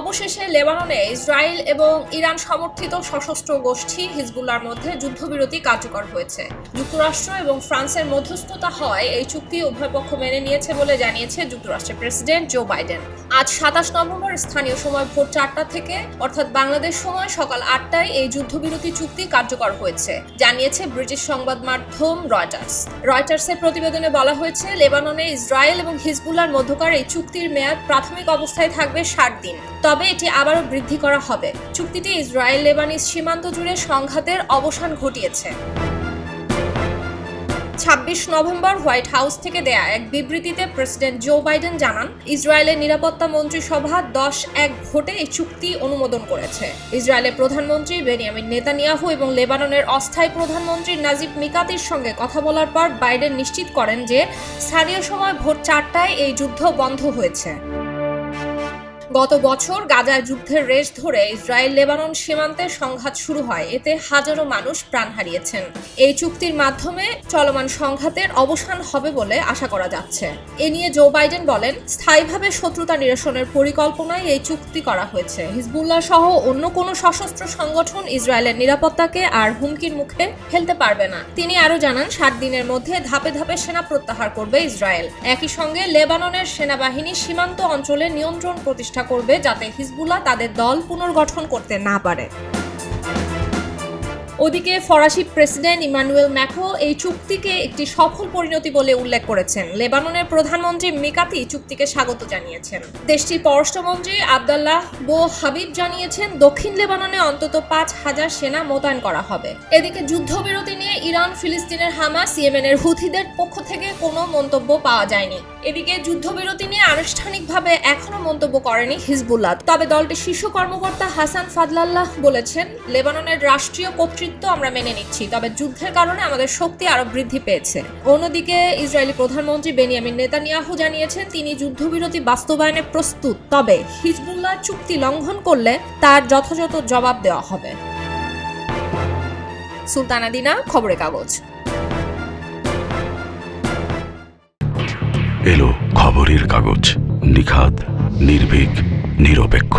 অবশেষে লেবাননে ইসরায়েল এবং ইরান সমর্থিত সশস্ত্র গোষ্ঠী হিজবুল্লার মধ্যে যুদ্ধবিরতি কার্যকর হয়েছে। যুক্তরাষ্ট্র এবং ফ্রান্সের মধ্যস্থতা হয় এই চুক্তি উভয় পক্ষ মেনে নিয়েছে বলে জানিয়েছে যুক্তরাষ্ট্রের প্রেসিডেন্ট জো বাইডেন। আজ সাতাশ নভেম্বর স্থানীয় সময় ভোর চারটা থেকে, অর্থাৎ বাংলাদেশ সময় সকাল আটটায় এই যুদ্ধবিরতি চুক্তি কার্যকর হয়েছে, জানিয়েছে ব্রিটিশ সংবাদ মাধ্যম রয়টার্স। রয়টার্সের প্রতিবেদনে বলা হয়েছে, লেবাননে ইসরায়েল এবং হিজবুল্লার মধ্যকার এই চুক্তির মেয়াদ প্রাথমিক অবস্থায় থাকবে ষাট দিন। তবে এটি আবারও বৃদ্ধি করা হবে। চুক্তিটি ইসরায়েল লেবানিজ সীমান্ত জুড়ে সংঘাতের অবসান ঘটিয়েছে। ছাব্বিশ নভেম্বর হোয়াইট হাউস থেকে দেয়া এক বিবৃতিতে প্রেসিডেন্ট জো বাইডেন জানান, ইসরায়েলের নিরাপত্তা মন্ত্রিসভা দশ এক ভোটে এই চুক্তি অনুমোদন করেছে। ইসরায়েলের প্রধানমন্ত্রী বেনিয়ামিন নেতানিয়াহু এবং লেবাননের অস্থায়ী প্রধানমন্ত্রী নাজিব মিকাতির সঙ্গে কথা বলার পর বাইডেন নিশ্চিত করেন যে স্থানীয় সময় ভোর চারটায় এই যুদ্ধ বন্ধ হয়েছে। গত বছর গাজায় যুদ্ধের রেশ ধরে ইসরায়েল লেবানন সীমান্তে সংঘাত শুরু হয়। এতে হাজারো মানুষ প্রাণ হারিয়েছেন। এই চুক্তির মাধ্যমে চলমান সংঘাতের অবসান হবে বলে আশা করা যাচ্ছে। এ নিয়ে জো বাইডেন বলেন, স্থায়ীভাবে শত্রুতা নিরসনের পরিকল্পনায় এই চুক্তি করা হয়েছে। হিজবুল্লাহ সহ অন্য কোনো সশস্ত্র সংগঠন ইসরায়েলের নিরাপত্তাকে আর হুমকির মুখে ফেলতে পারবে না। তিনি আরও জানান, সাত দিনের মধ্যে ধাপে ধাপে সেনা প্রত্যাহার করবে ইসরায়েল। একই সঙ্গে লেবাননের সেনাবাহিনী সীমান্ত অঞ্চলে নিয়ন্ত্রণ প্রতিষ্ঠা করবে যাতে হিজবুল্লাহ তাদের দল পুনর্গঠন করতে না পারে। ওদিকে ফরাসি প্রেসিডেন্ট ইমানুয়েল ম্যাক্রো এই চুক্তিকে একটি সফল পরিণতি বলে উল্লেখ করেছেন। লেবাননের প্রধানমন্ত্রী মিকাতি চুক্তিকে স্বাগত জানিয়েছেন। দেশটির পররাষ্ট্রমন্ত্রী আবদাল্লাহ বো হাবিব জানিয়েছেন, দক্ষিণ লেবাননে অন্তত পাঁচ হাজার সেনা মোতায়েন করা হবে। এদিকে যুদ্ধবিরতি নিয়ে ইরান, ফিলিস্তিনের হামাস, ইয়েমেনের হুথিদের পক্ষ থেকে কোনো মন্তব্য পাওয়া যায়নি। এদিকে যুদ্ধবিরতি নিয়ে আনুষ্ঠানিকভাবে এখনও মন্তব্য করেনি হিজবুল্লাহ। তবে দলটির শীর্ষ কর্মকর্তা হাসান ফাদলাল্লাহ বলেছেন, লেবাননের রাষ্ট্রীয় কর্তৃত্ব আমরা মেনে নিচ্ছি, তবে যুদ্ধের কারণে আমাদের শক্তি আরও বৃদ্ধি পেয়েছে। অন্যদিকে ইসরায়েলি প্রধানমন্ত্রী বেনিয়ামিন নেতানিয়াহু জানিয়েছেন, তিনি যুদ্ধবিরতি বাস্তবায়নে প্রস্তুত, তবে হিজবুল্লাহ চুক্তি লঙ্ঘন করলে তার যথাযথ জবাব দেওয়া হবে। সুলতানা দিনা খবরের কাগজ। এলো খবরের কাগজ নিখাত নির্ভীক নিরপেক্ষ।